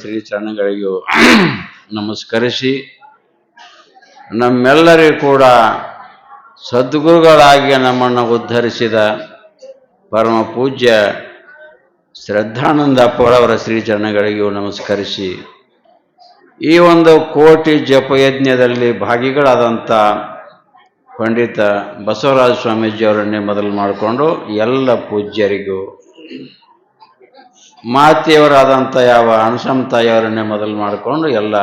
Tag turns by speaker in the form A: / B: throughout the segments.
A: ಶ್ರೀ ಚರಣಗಳಿಗೂ ನಮಸ್ಕರಿಸಿ, ನಮ್ಮೆಲ್ಲರಿಗೂ ಕೂಡ ಸದ್ಗುರುಗಳಾಗಿ ನಮ್ಮನ್ನು ಉದ್ಧರಿಸಿದ ಪರಮ ಪೂಜ್ಯ ಶ್ರದ್ಧಾನಂದ ಅಪ್ಪಳವರ ಶ್ರೀಚರಣಗಳಿಗೂ ನಮಸ್ಕರಿಸಿ, ಈ ಒಂದು ಕೋಟಿ ಜಪಯಜ್ಞದಲ್ಲಿ ಭಾಗಿಗಳಾದಂಥ ಪಂಡಿತ ಬಸವರಾಜ ಸ್ವಾಮೀಜಿಯವರನ್ನೇ ಮೊದಲು ಮಾಡಿಕೊಂಡು ಎಲ್ಲ ಪೂಜ್ಯರಿಗೂ ಮಾತೆಯವರಾದಂಥ ಯಾವ ಅನಸಮ್ ತಾಯಿಯವರನ್ನೇ ಮೊದಲು ಮಾಡಿಕೊಂಡು ಎಲ್ಲ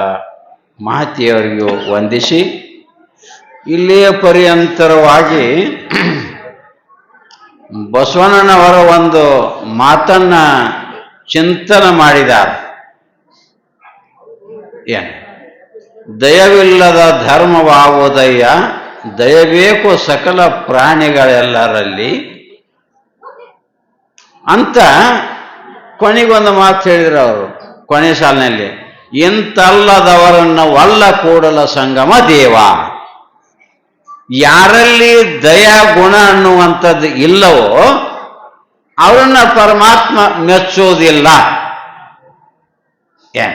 A: ಮಾತಿಯವರಿಗೂ ವಂದಿಸಿ ಇಲ್ಲಿಯ ಪರ್ಯಂತರವಾಗಿ ಬಸವಣ್ಣನವರ ಒಂದು ಮಾತನ್ನ ಚಿಂತನೆ ಮಾಡಿದ ಏನು? ದಯವಿಲ್ಲದ ಧರ್ಮವಾವುದಯ್ಯ, ದಯಬೇಕು ಸಕಲ ಪ್ರಾಣಿಗಳೆಲ್ಲರಲ್ಲಿ ಅಂತ ಕೊನೆಗೊಂದು ಮಾತು ಹೇಳಿದ್ರು ಅವರು, ಕೊನೆ ಸಾಲಿನಲ್ಲಿ ಇಂತಲ್ಲದವರನ್ನು ಒಲ್ಲ ಕೂಡಲ ಸಂಗಮ ದೇವ. ಯಾರಲ್ಲಿ ದಯಾ ಗುಣ ಅನ್ನುವಂಥದ್ದು ಇಲ್ಲವೋ, ಅವರನ್ನ ಪರಮಾತ್ಮ ಮೆಚ್ಚೋದಿಲ್ಲ. ಏನ್?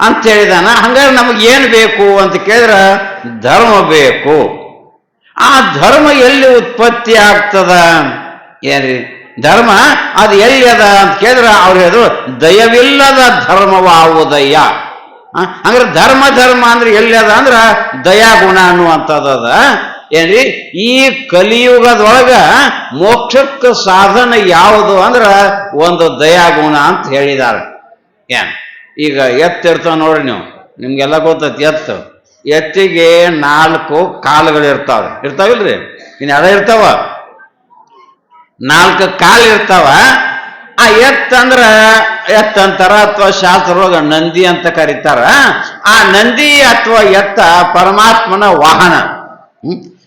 A: ಅಂತ ಹೇಳಿದಾನ, ಹಂಗಾದ್ರೆ ನಮಗೆ ಏನು ಬೇಕು? ಅಂತ ಕೇಳಿದ್ರೆ, ಧರ್ಮ ಬೇಕು. ಆ ಧರ್ಮ ಎಲ್ಲಿ ಉತ್ಪತ್ತಿ ಆಗ್ತದ? ಏನ್ರಿ? ಧರ್ಮ, ಅದು ಎಲ್ಲಿ ಅದ ಅಂತ ಕೇಳಿದ್ರೆ ಅವ್ರು ಹೇಳಿದ್ರು, ದಯವಿಲ್ಲದ ಧರ್ಮವಾವುದಯ್ಯ. ಅಂದ್ರೆ ಧರ್ಮ ಧರ್ಮ ಅಂದ್ರೆ ಎಲ್ಲಿ ಅದ ಅಂದ್ರ ದಯಾಗುಣ ಅನ್ನುವಂಥದ್ದದ ಏನ್ರಿ? ಈ ಕಲಿಯುಗದೊಳಗ ಮೋಕ್ಷಕ್ಕೆ ಸಾಧನ ಯಾವುದು ಅಂದ್ರೆ ಒಂದು ದಯಾಗುಣ ಅಂತ ಹೇಳಿದ್ದಾರೆ ಏನ್? ಈಗ ಎತ್ತಿರ್ತಾವ ನೋಡ್ರಿ ನೀವು. ನಿಮ್ಗೆಲ್ಲ ಗೊತ್ತೈತಿ ಎತ್ತು. ಎತ್ತಿಗೆ ನಾಲ್ಕು ಕಾಲುಗಳು ಇರ್ತಾವ ಇರ್ತಾವಿಲ್ರಿ? ಇನ್ನು ಅದ ಇರ್ತಾವ? ನಾಲ್ಕು ಕಾಲು ಇರ್ತಾವ. ಆ ಎತ್ತಂದ್ರ ಎತ್ ಅಂತಾರ ಅಥವಾ ಶಾಸ್ತ್ರೊಳಗ ನಂದಿ ಅಂತ ಕರೀತಾರ. ಆ ನಂದಿ ಅಥವಾ ಎತ್ತ ಪರಮಾತ್ಮನ ವಾಹನ?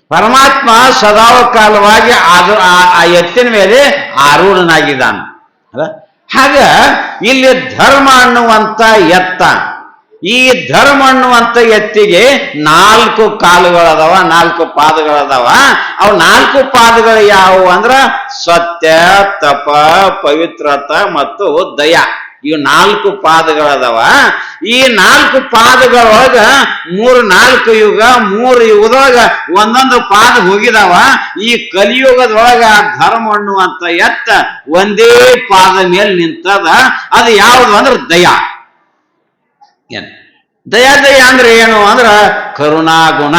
A: ಪರಮಾತ್ಮ ಸದಾವ ಕಾಲವಾಗಿ ಅದು ಆ- ಎತ್ತಿನ ಮೇಲೆ ಆರೂಢನಾಗಿದ್ದಾನೆ. ಅಲ್ಲ ಹಾಗ ಇಲ್ಲಿ ಧರ್ಮ ಅನ್ನುವಂತ ಎತ್ತ. ಈ ಧರ್ಮ ಅನ್ನುವಂಥ ಎತ್ತಿಗೆ ನಾಲ್ಕು ಕಾಲುಗಳದಾವ, ನಾಲ್ಕು ಪಾದಗಳದಾವ. ಅವು ನಾಲ್ಕು ಪಾದಗಳು ಯಾವುವು ಅಂದ್ರ ಸತ್ಯ, ತಪ, ಪವಿತ್ರತ ಮತ್ತು ದಯ. ಇವು ನಾಲ್ಕು ಪಾದಗಳದಾವ. ಈ ನಾಲ್ಕು ಪಾದಗಳೊಳಗ ಮೂರು ನಾಲ್ಕು ಯುಗ, ಮೂರು ಯುಗದೊಳಗ ಒಂದೊಂದು ಪಾದ ಹೋಗಿದಾವ. ಈ ಕಲಿಯುಗದೊಳಗ ಧರ್ಮ ಅನ್ನುವಂತ ಎತ್ತ ಒಂದೇ ಪಾದ ಮೇಲೆ ನಿಂತದ. ಅದು ಯಾವುದು ಅಂದ್ರೆ ದಯಾ. ಏನು? ದಯಾ ದಯ ಅಂದ್ರೆ ಏನು? ಅಂದ್ರೆ ಕರುಣಾಗುಣ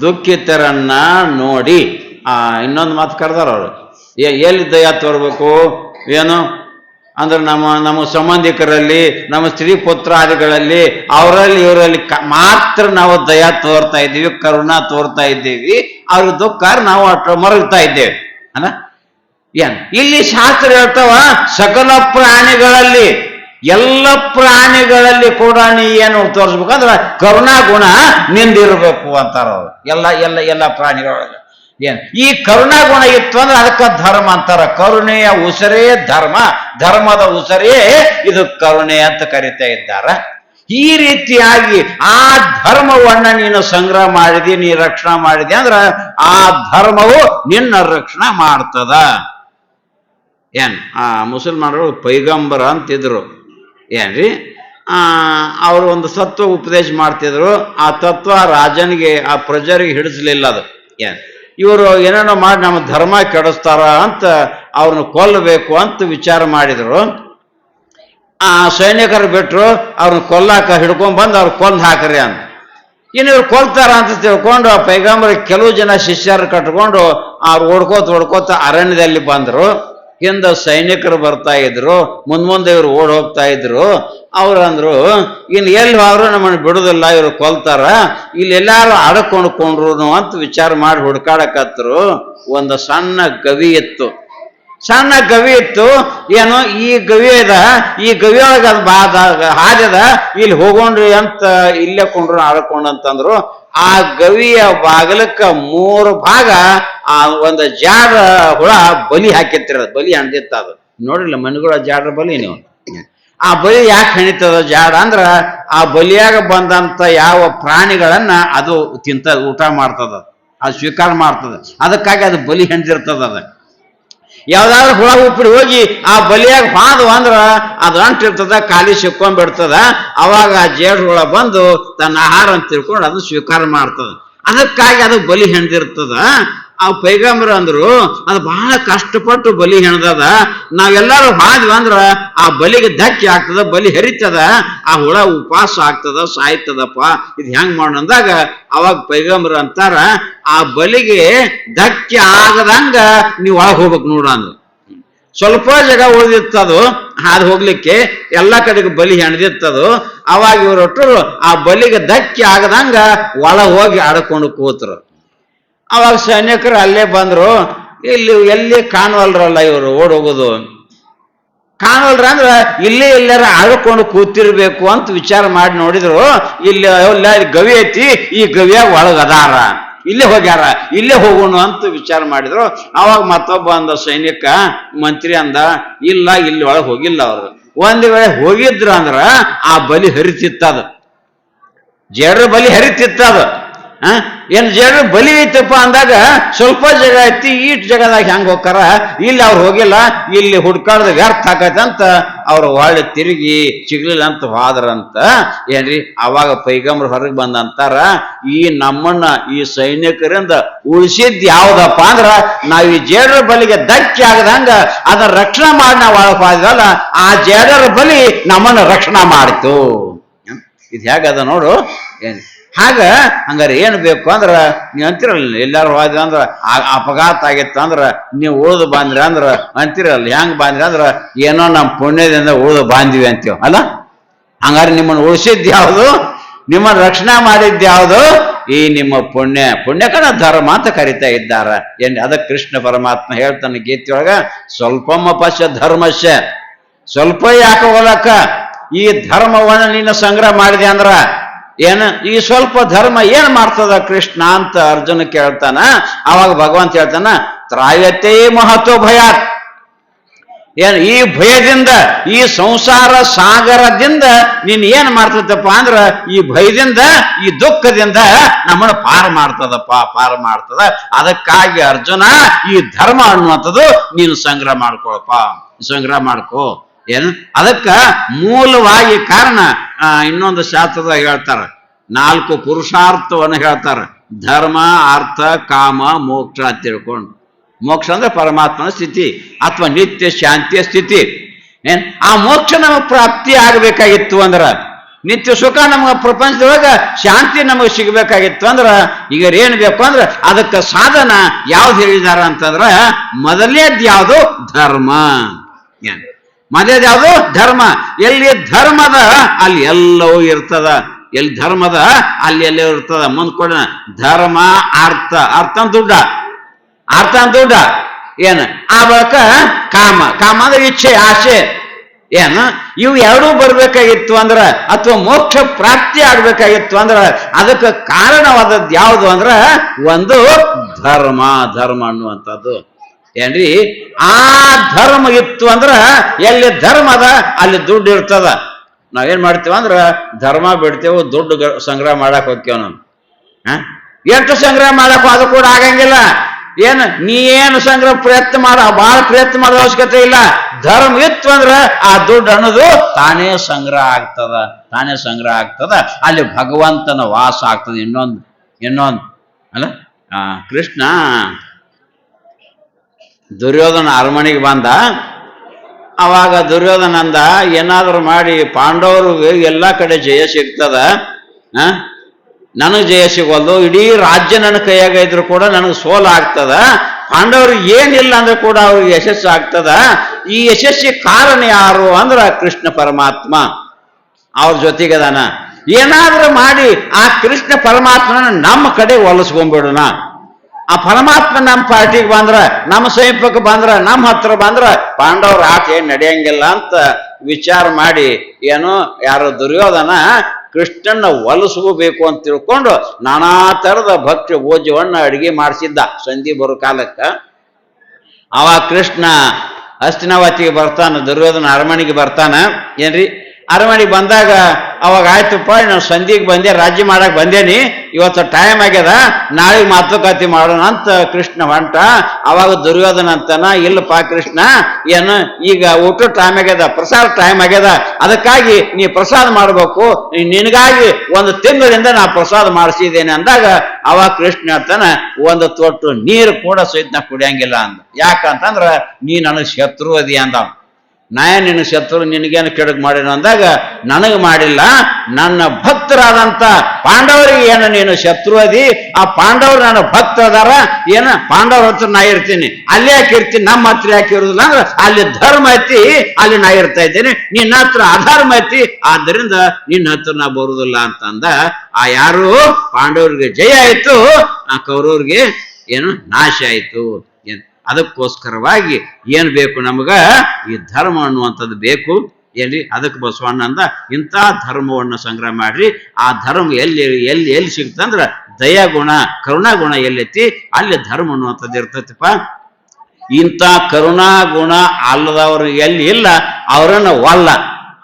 A: ದುಃಖಿತರನ್ನ ನೋಡಿ. ಆ, ಇನ್ನೊಂದು ಮಾತು ಕರೆದಾರ ಅವರು. ಎಲ್ಲಿ ದಯಾ ತೋರ್ಬೇಕು? ಏನು? ಅಂದ್ರೆ ನಮ್ಮ ನಮ್ಮ ಸಂಬಂಧಿಕರಲ್ಲಿ, ನಮ್ಮ ಸ್ತ್ರೀ ಪುತ್ರಾದಿಗಳಲ್ಲಿ, ಅವರಲ್ಲಿ, ಇವರಲ್ಲಿ ಮಾತ್ರ ನಾವು ದಯಾ ತೋರ್ತಾ ಇದ್ದೀವಿ, ಕರುಣ ತೋರ್ತಾ ಇದ್ದೀವಿ. ಅವ್ರ ದುಃಖ ನಾವು ಅಷ್ಟು ಮರಗ್ತಾ ಇದ್ದೇವೆ. ಅಲ್ಲ? ಏನ್? ಇಲ್ಲಿ ಶಾಸ್ತ್ರ ಹೇಳ್ತಾವ, ಸಕಲ ಪ್ರಾಣಿಗಳಲ್ಲಿ ಎಲ್ಲ ಪ್ರಾಣಿಗಳಲ್ಲಿ ಕೂಡ ನೀ ಏನು ತೋರಿಸ್ಬೇಕಂದ್ರೆ ಕರುಣಾ ಗುಣ ನಿಂದಿರಬೇಕು ಅಂತಾರೆ ಅವ್ರು. ಎಲ್ಲ ಎಲ್ಲ ಎಲ್ಲ ಪ್ರಾಣಿಗಳೊಳಗೆ. ಏನು? ಈ ಕರುಣಾ ಗುಣ ಇತ್ತು ಅಂದ್ರೆ ಅದಕ್ಕೆ ಧರ್ಮ ಅಂತಾರ. ಕರುಣೆಯ ಉಸರೇ ಧರ್ಮ, ಧರ್ಮದ ಉಸರೇ ಇದು ಕರುಣೆ ಅಂತ ಕರಿತಾ ಇದ್ದಾರೆ. ಈ ರೀತಿಯಾಗಿ ಆ ಧರ್ಮವನ್ನ ನೀನು ಸಂಗ್ರಹ ಮಾಡಿದಿ, ನೀ ರಕ್ಷಣೆ ಮಾಡಿದಿ ಅಂದ್ರ ಆ ಧರ್ಮವು ನಿನ್ನ ರಕ್ಷಣೆ ಮಾಡ್ತದ. ಏನ್? ಆ ಮುಸಲ್ಮಾನರು ಪೈಗಂಬರ ಅಂತಿದ್ರು. ಏನ್ರಿ? ಅವರು ಒಂದು ಸತ್ವ ಉಪದೇಶ ಮಾಡ್ತಿದ್ರು. ಆ ತತ್ವ ರಾಜನಿಗೆ, ಆ ಪ್ರಜರಿಗೆ ಹಿಡಿಸ್ಲಿಲ್ಲ ಅದು. ಏನ್? ಇವರು ಏನೇನೋ ಮಾಡಿ ನಮ್ಮ ಧರ್ಮ ಕೆಡಿಸ್ತಾರ ಅಂತ ಅವ್ರನ್ನ ಕೊಲ್ಲಬೇಕು ಅಂತ ವಿಚಾರ ಮಾಡಿದ್ರು. ಆ ಸೈನಿಕರು ಬಿಟ್ಟರು ಅವ್ರನ್ನ ಕೊಲ್ಲಾಕ ಹಿಡ್ಕೊಂಡ್ ಬಂದು ಅವ್ರು ಕೊಂದು ಹಾಕ್ರಿ ಅಂತ ಇನ್ನು ಇವ್ರು ಕೊಲ್ತಾರ ಅಂತ ತಿಳ್ಕೊಂಡು ಆ ಪೈಗಂಬರ್ ಕೆಲವು ಜನ ಶಿಷ್ಯರು ಕಟ್ಕೊಂಡು ಅವ್ರು ಓಡ್ಕೋತ ಓಡ್ಕೋತ ಅರಣ್ಯದಲ್ಲಿ ಬಂದ್ರು. ಹಿಂದ ಸೈನಿಕರು ಬರ್ತಾ ಇದ್ರು, ಮುಂದ್ ಮುಂದೆ ಇವರು ಓಡ್ ಹೋಗ್ತಾ ಇದ್ರು. ಅವ್ರು ಅಂದ್ರು, ಇನ್ ಎಲ್ಲಿ ಅವರು ನಮ್ಮನ್ನು ಬಿಡುದಿಲ್ಲ, ಇವ್ರು ಕೊಲ್ತಾರ. ಇಲ್ಲಿ ಎಲ್ಲಾರು ಅಡಕೊಂಡ್ಕೊಂಡ್ರು ಅಂತ ವಿಚಾರ ಮಾಡಿ ಹುಡ್ಕಾಡಕತ್ರು. ಒಂದು ಸಣ್ಣ ಗವಿ ಇತ್ತು. ಸಣ್ಣ ಗವಿ ಇತ್ತು, ಏನು ಈ ಗವಿ ಅದ, ಈ ಗವಿಯೊಳಗ ಅದು ಬಾದ, ಹಾದ್ಯದ, ಇಲ್ಲಿ ಹೋಗೋಣ್ರಿ ಅಂತ ಇಲ್ಲೇ ಕೊಂಡ್ರು ಆಡ್ಕೊಂಡು ಅಂತಂದ್ರು. ಆ ಗವಿಯ ಬಾಗಲಕ್ಕ ಮೂರು ಭಾಗ, ಆ ಒಂದು ಜಾಡ ಹುಳ ಬಲಿ ಹಾಕಿತ್ತಿರ ಬಲಿ ಹಣ್ದಿತ್ತ ಅದು. ನೋಡಿಲ್ಲ ಮನೆಗಳ ಜಾಡ್ರ ಬಲಿ ನೀವು. ಆ ಬಲಿ ಯಾಕೆ ಹಣಿತದ ಜಾಡ ಅಂದ್ರ, ಆ ಬಲಿಯಾಗ ಬಂದಂತ ಯಾವ ಪ್ರಾಣಿಗಳನ್ನ ಅದು ತಿಂತ ಊಟ ಮಾಡ್ತದ, ಅದು ಸ್ವೀಕಾರ ಮಾಡ್ತದ. ಅದಕ್ಕಾಗಿ ಅದು ಬಲಿ ಹೆಣ್ದಿರ್ತದ ಅದ. ಯಾವ್ದಾದ್ರು ಹುಳ ಉಪ್ಪಿಡಿ ಹೋಗಿ ಆ ಬಲಿಯಾಗ ಹಾದು ಅಂದ್ರ ಅದು ಅಂಟಿರ್ತದ, ಖಾಲಿ ಸಿಕ್ಕೊಂಡ್ಬಿಡ್ತದ ಅವಾಗ ಆ ಜೇಡ್ ಹುಳ ಬಂದು ತನ್ನ ಆಹಾರ ಅಂತ ತಿಳ್ಕೊಂಡು ಅದನ್ನ ಸ್ವೀಕಾರ ಮಾಡ್ತದ. ಅದಕ್ಕಾಗಿ ಅದು ಬಲಿ ಹೆಣ್ದಿರ್ತದ. ಆ ಪೈಗಂಬರ ಅಂದ್ರು, ಅದು ಬಹಳ ಕಷ್ಟಪಟ್ಟು ಬಲಿ ಹೆಣದದ. ನಾವೆಲ್ಲರೂ ಹಾದ್ವಿ ಅಂದ್ರ, ಆ ಬಲಿಗೆ ಧಕ್ಕೆ ಆಗ್ತದ, ಬಲಿ ಹರಿತದ, ಆ ಹುಳ ಉಪವಾಸ ಆಗ್ತದ, ಸಾಯ್ತದಪ್ಪ, ಇದು ಹೆಂಗ್ ಮಾಡೋಣ ಅಂದಾಗ, ಅವಾಗ ಪೈಗಂಬರ ಅಂತಾರ, ಆ ಬಲಿಗೆ ಧಕ್ಕೆ ಆಗದಂಗ ನೀವು ಒಳಗೆ ಹೋಗ್ಬೇಕು ನೋಡ ಅಂದ್ರು. ಸ್ವಲ್ಪ ಜಗ ಉಳಿದಿತ್ತದು, ಹಾದು ಹೋಗ್ಲಿಕ್ಕೆ ಎಲ್ಲ ಕಡೆಗೆ ಬಲಿ ಹೆಣದಿತ್ತದು. ಅವಾಗ ಇವರೊಟ್ಟರು ಆ ಬಲಿಗೆ ಧಕ್ಕೆ ಆಗದಂಗ ಒಳ ಹೋಗಿ ಆಡ್ಕೊಂಡು ಕೂತರು. ಅವಾಗ ಸೈನಿಕರು ಅಲ್ಲೇ ಬಂದ್ರು, ಇಲ್ಲಿ ಎಲ್ಲಿ ಕಾಣುವಲ್ರಲ್ಲ ಇವರು ಓಡೋಗೋದು? ಹೋಗೋದು ಅಂದ್ರೆ ಇಲ್ಲೇ ಎಲ್ಲಾರ ಆಡ್ಕೊಂಡು ಕೂತಿರ್ಬೇಕು ಅಂತ ವಿಚಾರ ಮಾಡಿ ನೋಡಿದ್ರು, ಇಲ್ಲಿ ಎಲ್ಲ ಗವಿ ಐತಿ, ಈ ಗವಿಯಾಗ ಒಳಗದಾರ ಇಲ್ಲೇ ಹೋಗ್ಯಾರ, ಇಲ್ಲೇ ಹೋಗೋಣ ಅಂತ ವಿಚಾರ ಮಾಡಿದ್ರು. ಅವಾಗ ಮತ್ತೊಬ್ಬ ಅಂದ, ಸೈನಿಕ, ಮಂತ್ರಿ ಅಂದ, ಇಲ್ಲ, ಇಲ್ಲಿ ಒಳಗೆ ಹೋಗಿಲ್ಲ ಅವರು. ಒಂದ್ ವೇಳೆ ಹೋಗಿದ್ರು ಅಂದ್ರ ಆ ಬಲಿ ಹರಿತಿತ್ತದ. ಜೇಡ್ರ ಬಲಿ ಹರಿತಿತ್ತದ. ಏನ್ ಜೇಡ್ರ ಬಲಿ ಐತಪ್ಪ ಅಂದಾಗ ಸ್ವಲ್ಪ ಜಾಗ ಐತಿ ಈಟ್ ಜಾಗದಾಗ ಹೆಂಗ್ ಹೋಗ್ತಾರ? ಇಲ್ಲಿ ಅವ್ರು ಹೋಗಿಲ್ಲ, ಇಲ್ಲಿ ಹುಡ್ಕಾಡ್ದ ವ್ಯರ್ಥ ಆಕೈತೆ ಅಂತ ಅವ್ರು ಒಳ್ಳೆ ತಿರುಗಿ ಸಿಗ್ಲಿಲ್ಲ ಅಂತ ಹೋದ್ರಂತ, ಏನ್ರಿ? ಅವಾಗ ಪೈಗಂಬ್ರ ಹೊರಗೆ ಬಂದಂತಾರ ಈ ನಮ್ಮನ್ನ ಈ ಸೈನಿಕರಿಂದ ಉಳಿಸಿದ್ ಯಾವ್ದಪ್ಪ ಅಂದ್ರ, ನಾವ್ ಈ ಜೇಡರ ಬಲಿಗೆ ದಚ್ಚಿ ಆಗದಂಗ ಅದನ್ನ ರಕ್ಷಣೆ ಮಾಡಿ ನಾವು ಒಳಪಾದಲ್ಲ ಆ ಜೇಡರ ಬಲಿ ನಮ್ಮನ್ನ ರಕ್ಷಣೆ ಮಾಡಿತು ಇದು ಹೇಗದ ನೋಡು ಏನ್ ಹಾಗ ಹಂಗಾರೆ ಏನು ಬೇಕು ಅಂದ್ರೆ ನೀವು ಅಂತಿರಲ್ಲ, ಎಲ್ಲಾರು ಹೋದ ಅಂದ್ರೆ ಅಪಘಾತ ಆಗಿತ್ತು ಅಂದ್ರೆ ನೀವು ಉಳಿದು ಬಂದ್ರಿ ಅಂದ್ರೆ ಅಂತಿರಲ್ಲ, ಹೆಂಗ್ ಬಂದ್ರಿ ಅಂದ್ರೆ ಏನೋ ನಮ್ಮ ಪುಣ್ಯದಿಂದ ಉಳಿದು ಬಾಂದಿವಿ ಅಂತೀವಿ, ಅಲ್ಲ? ಹಂಗಾರೆ ನಿಮ್ಮನ್ನು ಉಳಿಸಿದ್ದು ಯಾವುದು? ನಿಮ್ಮನ್ನು ರಕ್ಷಣೆ ಮಾಡಿದ್ದು ಯಾವುದು? ಈ ನಿಮ್ಮ ಪುಣ್ಯ, ಪುಣ್ಯಕನ ಧರ್ಮ ಅಂತ ಕರಿತಾ ಇದ್ದಾರೆ. ಏನು ಅದಕ್ಕೆ ಕೃಷ್ಣ ಪರಮಾತ್ಮ ಹೇಳ್ತಾನೆ ಗೀತೆಯೊಳಗ, ಸ್ವಲ್ಪಮ್ಮ ಪಶ ಧರ್ಮಶ ಸ್ವಲ್ಪ ಯಾಕೆ ಹೋಲಕ್ಕ ಈ ಧರ್ಮವನ್ನು ನೀನು ಸಂಗ್ರಹ ಮಾಡಿದೆ ಅಂದ್ರ ಏನ, ಈ ಸ್ವಲ್ಪ ಧರ್ಮ ಏನ್ ಮಾಡ್ತದ ಕೃಷ್ಣ ಅಂತ ಅರ್ಜುನ ಕೇಳ್ತಾನ? ಅವಾಗ ಭಗವಂತ ಹೇಳ್ತಾನ, ತ್ರಾಯತೇ ಮಹತ್ವ ಭಯ ಏನ್, ಈ ಭಯದಿಂದ, ಈ ಸಂಸಾರ ಸಾಗರದಿಂದ ನೀನ್ ಏನ್ ಮಾಡ್ತದಪ್ಪ ಅಂದ್ರ, ಈ ಭಯದಿಂದ, ಈ ದುಃಖದಿಂದ ನಮ್ಮನ್ನು ಪಾರ ಮಾಡ್ತದಪ್ಪ, ಪಾರ ಮಾಡ್ತದ. ಅದಕ್ಕಾಗಿ ಅರ್ಜುನ ಈ ಧರ್ಮ ಅನ್ನುವಂಥದ್ದು ನೀನು ಸಂಗ್ರಹ ಮಾಡ್ಕೊಳಪ್ಪ. ಸಂಗ್ರಹ ಮಾಡ್ಕೋ. ಏನು ಅದಕ್ಕ ಮೂಲವಾಗಿ ಕಾರಣ ಇನ್ನೊಂದು ಶಾಸ್ತ್ರದಾಗ ಹೇಳ್ತಾರ, ನಾಲ್ಕು ಪುರುಷಾರ್ಥವನ್ನು ಹೇಳ್ತಾರೆ, ಧರ್ಮ, ಅರ್ಥ, ಕಾಮ, ಮೋಕ್ಷ ಅಂತ ತಿಳ್ಕೊಂಡು. ಮೋಕ್ಷ ಅಂದ್ರೆ ಪರಮಾತ್ಮನ ಸ್ಥಿತಿ ಅಥವಾ ನಿತ್ಯ ಶಾಂತಿಯ ಸ್ಥಿತಿ. ಏನ್? ಆ ಮೋಕ್ಷ ನಮಗೆ ಪ್ರಾಪ್ತಿ ಆಗಬೇಕಾಗಿತ್ತು ಅಂದ್ರೆ, ನಿತ್ಯ ಸುಖ ನಮಗೆ ಪ್ರಪಂಚದೊಳಗ ಶಾಂತಿ ನಮಗೆ ಸಿಗಬೇಕಾಗಿತ್ತು ಅಂದ್ರೆ, ಈಗ ಏನು ಬೇಕು ಅಂದ್ರ ಅದಕ್ಕೆ ಸಾಧನ ಯಾವ್ದು ಹೇಳಿದಾರ ಅಂತಂದ್ರ ಮೊದಲನೇದು ಯಾವುದು? ಧರ್ಮ. ಏನ್? ಮೊದಲೇದ್ ಯಾವುದು? ಧರ್ಮ. ಎಲ್ಲಿ ಧರ್ಮದ, ಅಲ್ಲಿ ಎಲ್ಲವೂ ಇರ್ತದ. ಎಲ್ಲಿ ಧರ್ಮದ, ಅಲ್ಲಿ ಎಲ್ಲವೂ ಇರ್ತದ. ಮುಂದ್ಕೊಡ ಧರ್ಮ, ಅರ್ಥ. ಅರ್ಥ ದುಡ್ಡ. ಅರ್ಥ ದುಡ್ಡ. ಏನು? ಆ ಬಳಿಕ ಕಾಮ. ಕಾಮ ಅಂದ್ರೆ ಇಚ್ಛೆ, ಆಸೆ. ಏನು? ಇವು ಎರಡೂ ಬರ್ಬೇಕಾಗಿತ್ತು ಅಂದ್ರ, ಅಥವಾ ಮೋಕ್ಷ ಪ್ರಾಪ್ತಿ ಆಗ್ಬೇಕಾಗಿತ್ತು ಅಂದ್ರ, ಅದಕ್ಕೆ ಕಾರಣವಾದದ್ದು ಯಾವುದು ಅಂದ್ರ, ಒಂದು ಧರ್ಮ. ಧರ್ಮ ಅನ್ನುವಂಥದ್ದು. ಏನ್ರಿ? ಆ ಧರ್ಮ ಇತ್ತು ಅಂದ್ರ ಎಲ್ಲಿ ಧರ್ಮ ಅದ, ಅಲ್ಲಿ ದುಡ್ಡು ಇರ್ತದ. ನಾವೇನ್ ಮಾಡ್ತೇವ ಅಂದ್ರ ಧರ್ಮ ಬಿಡ್ತೇವೆ, ದುಡ್ಡು ಸಂಗ್ರಹ ಮಾಡಕ್ ಹೋಗ್ತೇವ ನಾನು? ಎಷ್ಟು ಸಂಗ್ರಹ ಮಾಡಕ್ ಅದು ಕೂಡ ಆಗಂಗಿಲ್ಲ. ಏನು? ನೀ ಏನು ಸಂಗ್ರಹ ಪ್ರಯತ್ನ ಮಾಡ ಬಹಳ ಪ್ರಯತ್ನ ಮಾಡೋ ಅವಶ್ಯಕತೆ ಇಲ್ಲ. ಧರ್ಮ ಇತ್ತು ಅಂದ್ರೆ ಆ ದುಡ್ಡು ಅನ್ನೋದು ತಾನೇ ಸಂಗ್ರಹ ಆಗ್ತದ, ತಾನೇ ಸಂಗ್ರಹ ಆಗ್ತದ. ಅಲ್ಲಿ ಭಗವಂತನ ವಾಸ ಆಗ್ತದೆ ಇನ್ನೊಂದು ಇನ್ನೊಂದು. ಅಲ್ಲ? ಕೃಷ್ಣ ದುರ್ಯೋಧನ ಅರಮನೆಗೆ ಬಂದ. ಅವಾಗ ದುರ್ಯೋಧನ ಅಂದ ಏನಾದರೂ ಮಾಡಿ ಪಾಂಡವರು ಎಲ್ಲ ಕಡೆ ಜಯ ಸಿಗ್ತದ? ನನಗೆ ಜಯ ಸಿಗೋದು ಇಡೀ ರಾಜ್ಯ ನನ್ನ ಕೈಯಾಗ ಇದ್ರು ಕೂಡ ನನಗೆ ಸೋಲ ಆಗ್ತದ. ಪಾಂಡವರು ಏನಿಲ್ಲ ಅಂದ್ರೆ ಕೂಡ ಅವ್ರಿಗೆ ಯಶಸ್ಸು ಆಗ್ತದ. ಈ ಯಶಸ್ಸಿ ಕಾರಣ ಯಾರು ಅಂದ್ರೆ ಕೃಷ್ಣ ಪರಮಾತ್ಮ. ಅವ್ರ ಜೊತೆಗದಾನ ಏನಾದರೂ ಮಾಡಿ ಆ ಕೃಷ್ಣ ಪರಮಾತ್ಮನ ನಮ್ಮ ಕಡೆ ಒಲಿಸ್ಕೊಂಡ್ಬಿಡೋಣ. ಆ ಪರಮಾತ್ಮ ನಮ್ಮ ಪಾರ್ಟಿಗೆ ಬಂದ್ರ, ನಮ್ಮ ಸಮೀಪಕ್ಕೆ ಬಂದ್ರ, ನಮ್ಮ ಹತ್ರ ಬಂದ್ರ, ಪಾಂಡವ್ರ ಆಟ ಏನ್ ನಡೆಯಂಗಿಲ್ಲ ಅಂತ ವಿಚಾರ ಮಾಡಿ, ಏನು, ಯಾರು ದುರ್ಯೋಧನ ಕೃಷ್ಣನ ಒಲಿಸ್ಕೋಬೇಕು ಅಂತ ತಿಳ್ಕೊಂಡು ನಾನಾ ತರದ ಭಕ್ತಿ ಭೋಜವನ್ನು ಅಡಿಗೆ ಮಾಡಿಸಿದ್ದ ಸಂಧಿ ಬರೋ ಕಾಲಕ್ಕೆ. ಅವ ಕೃಷ್ಣ ಹಸ್ತಿನಾವತಿಗೆ ಬರ್ತಾನ, ದುರ್ಯೋಧನ ಅರಮನೆಗೆ ಬರ್ತಾನ. ಏನ್ರಿ? ಅರಮನೆಗೆ ಬಂದಾಗ ಅವಾಗ ಆಯ್ತಪ್ಪ, ನಾನು ಸಂಧಿಗೆ ಬಂದೆ, ರಾಜ್ಯ ಮಾಡಕ್ಕೆ ಬಂದೇನಿ, ಇವತ್ತು ಟೈಮ್ ಆಗ್ಯದ ನಾಳೆ ಮಾತುಕತೆ ಮಾಡೋಣ ಅಂತ ಕೃಷ್ಣ ಹೊಂಟ. ಅವಾಗ ದುರ್ಯೋಧನ ಅಂತಾನ, ಇಲ್ಲಪ್ಪ ಕೃಷ್ಣ, ಏನು, ಈಗ ಊಟ ಟೈಮ್ ಆಗ್ಯದ, ಪ್ರಸಾದ ಟೈಮ್ ಆಗ್ಯದ, ಅದಕ್ಕಾಗಿ ನೀ ಪ್ರಸಾದ ಮಾಡಬೇಕು ನಿನಗಾಗಿ ಒಂದು ತಿಂಗಳಿಂದ ನಾ ಪ್ರಸಾದ ಮಾಡಿಸಿದ್ದೇನೆ ಅಂದಾಗ ಅವಾಗ ಕೃಷ್ಣ ಅಂತನ ಒಂದು ತೊಟ್ಟು ನೀರು ಕೂಡ ಸಹಿತ ಕುಡಿಯಂಗಿಲ್ಲ ಅಂದ. ಯಾಕಂತಂದ್ರ, ನೀ ನನಗೆ ಶತ್ರು ಅದಿ ಅಂದ ಅವ. ನಾ ಏನ್ ನಿನ್ನ ಶತ್ರು ನಿನಗೇನು ಕೆಡಕ್ ಮಾಡಿನ ಅಂದಾಗ, ನನಗೆ ಮಾಡಿಲ್ಲ. ನನ್ನ ಭಕ್ತರಾದಂತ ಪಾಂಡವರಿಗೆ ಏನು ನೀನು ಶತ್ರು ಅದಿ? ಆ ಪಾಂಡವರು ನನ್ನ ಭಕ್ತರದಾರ ಏನ? ಪಾಂಡವ್ರ ಹತ್ರ ನಾ ಇರ್ತೀನಿ. ಅಲ್ಲೇ ಯಾಕೆ ಇರ್ತೀನಿ? ನಮ್ಮ ಹತ್ರ ಯಾಕೆ ಇರುದಿಲ್ಲ ಅಂದ್ರೆ ಅಲ್ಲಿ ಧರ್ಮ ಐತಿ, ಅಲ್ಲಿ ನಾ ಇರ್ತಾ ಇದ್ದೇನೆ. ನಿನ್ನ ಹತ್ರ ಅಧರ್ಮ ಐತಿ ಆದ್ದರಿಂದ ನಿನ್ನ ಹತ್ರ ನಾ ಬರುದಿಲ್ಲ ಅಂತಂದ. ಆ ಯಾರು? ಪಾಂಡವರಿಗೆ ಜಯ ಆಯ್ತು. ಆ ಕೌರವ್ರಿಗೆ ಏನು ನಾಶ ಆಯ್ತು. ಅದಕ್ಕೋಸ್ಕರವಾಗಿ ಏನು ಬೇಕು ನಮಗ? ಈ ಧರ್ಮ ಅನ್ನುವಂಥದ್ದು ಬೇಕು. ಎಲ್ಲಿ ಅದಕ್ಕೆ ಬಸವಣ್ಣ ಅಂದ ಇಂಥ ಧರ್ಮವನ್ನು ಸಂಗ್ರಹ ಮಾಡ್ರಿ. ಆ ಧರ್ಮ ಎಲ್ಲಿ ಎಲ್ಲಿ ಎಲ್ಲಿ ಸಿಗ್ತಂದ್ರ ದಯಾಗುಣ, ಕರುಣಾಗುಣ ಎಲ್ಲೈತಿ. ಅಲ್ಲಿ ಧರ್ಮ ಅನ್ನುವಂಥದ್ದು ಇರ್ತೈತಿಪ್ಪ. ಇಂಥ ಕರುಣಾ ಗುಣ ಅಲ್ಲದವರು ಎಲ್ಲಿ ಇಲ್ಲ, ಅವರನ್ನ ಒಲ್ಲ.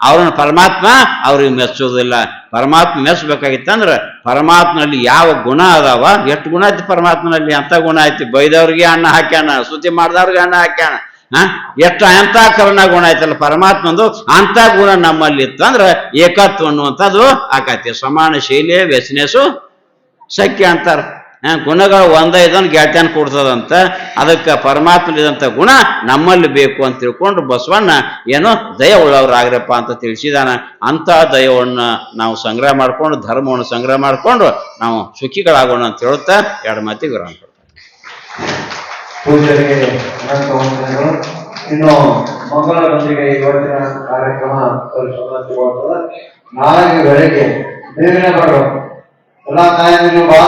A: ಅವ್ರನ್ನ ಪರಮಾತ್ಮ ಅವ್ರಿಗೆ ಮೆಚ್ಚೋದಿಲ್ಲ ಪರಮಾತ್ಮ ಮೆಚ್ಚಬೇಕಾಗಿತ್ತಂದ್ರ ಪರಮಾತ್ಮನಲ್ಲಿ ಯಾವ ಗುಣ ಅದಾವ? ಎಷ್ಟು ಗುಣ ಐತಿ ಪರಮಾತ್ಮನಲ್ಲಿ? ಅಂತ ಗುಣ ಐತಿ? ಬೈದವ್ರಿಗೆ ಅನ್ನ ಹಾಕ್ಯಾನ ಸುದ್ದಿ ಮಾಡ್ದವ್ರಿಗೆ ಅನ್ನ ಹಾಕ್ಯಾನ, ಹಾ? ಎಷ್ಟು ಅಂತ ಕರ್ಣ ಗುಣ ಐತಲ್ಲ? ಪರಮಾತ್ಮಂದು ಅಂತ ಗುಣ ನಮ್ಮಲ್ಲಿ ಇತ್ತಂದ್ರ ಏಕತ್ವ ಅನ್ನುವಂಥದ್ದು ಆಕತಿ. ಸಮಾನ ಶೈಲಿ ವ್ಯಸನೇಸು ಸಖ್ಯ ಅಂತಾರ. ಗುಣಗಳು ಒಂದೇ ಇದನ್ನು ಗೆಳ್ತ್ಯಾನ ಕೊಡ್ತದಂತ ಅದಕ್ಕೆ ಪರಮಾತ್ಮನಿದಂಥ ಗುಣ ನಮ್ಮಲ್ಲಿ ಬೇಕು ಅಂತ ತಿಳ್ಕೊಂಡು ಬಸವಣ್ಣ ಏನೋ ದಯ ಉಳ್ಳವರಾಗ್ರಪ್ಪ ಅಂತ ತಿಳಿಸಿದಾನ. ಅಂಥ ದಯವನ್ನು ನಾವು ಸಂಗ್ರಹ ಮಾಡ್ಕೊಂಡು, ಧರ್ಮವನ್ನು ಸಂಗ್ರಹ ಮಾಡ್ಕೊಂಡು ನಾವು ಸುಖಿಗಳಾಗೋಣ ಅಂತ ಹೇಳುತ್ತಾ ಎರಡು ಮಾತಿಗೆ ವಿರಾಮ ಕೊಡ್ತಾರೆ.
B: ಇನ್ನು ಮಂಗಳದೊಂದಿಗೆ ಇವತ್ತಿನ ಕಾರ್ಯಕ್ರಮ ನಾಳೆಗೆ ಬೆಳಗ್ಗೆ ಬೇಗನೆ ಬರಬೇಕು ಎಲ್ಲಾ ತಾಯಂದಿರು ಬಹಳ